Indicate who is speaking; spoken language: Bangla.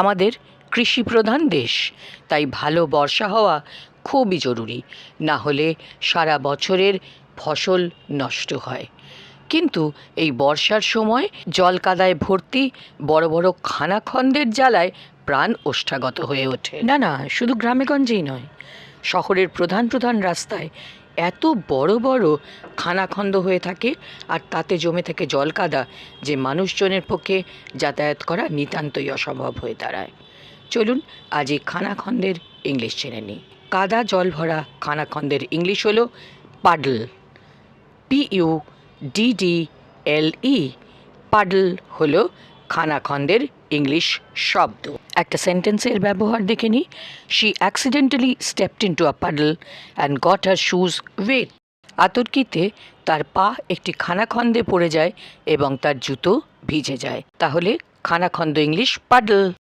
Speaker 1: আমাদের কৃষিপ্রধান দেশ। তাই ভালো বর্ষা হওয়া খুবই জরুরি। না হলে সারা বছরের ফসল নষ্ট হয়। কিন্তু এই বর্ষার সময় জল কাদায় ভর্তি বড় বড় খানাখন্দের জ্বালায় প্রাণ ওষ্ঠাগত হয়ে ওঠে। না না, শুধু গ্রামেগঞ্জেই নয়, শহরের প্রধান প্রধান রাস্তায় এত বড় বড় খানাখন্দ হয়ে থাকে আর তাতে জমে থাকে জল কাদা যে মানুষজনের পক্ষে যাতায়াত করা নিতান্তই অসম্ভব হয়ে দাঁড়ায়। চলুন আজ এই খানাখন্দের ইংলিশ জেনে নিই। কাদা জল ভরা খানাখন্দের ইংলিশ হলো puddle. P U D D L E puddle হলো খানাখন্দের ইংলিশ শব্দ। একটা সেন্টেন্সের ব্যবহার দেখে নি। She accidentally stepped into a puddle and got her shoes wet আতর্কিতে তার পা একটি খানাখন্দে পড়ে যায় এবং তার জুতো ভিজে যায়। তাহলে খানাখন্দ ইংলিশ পাডল।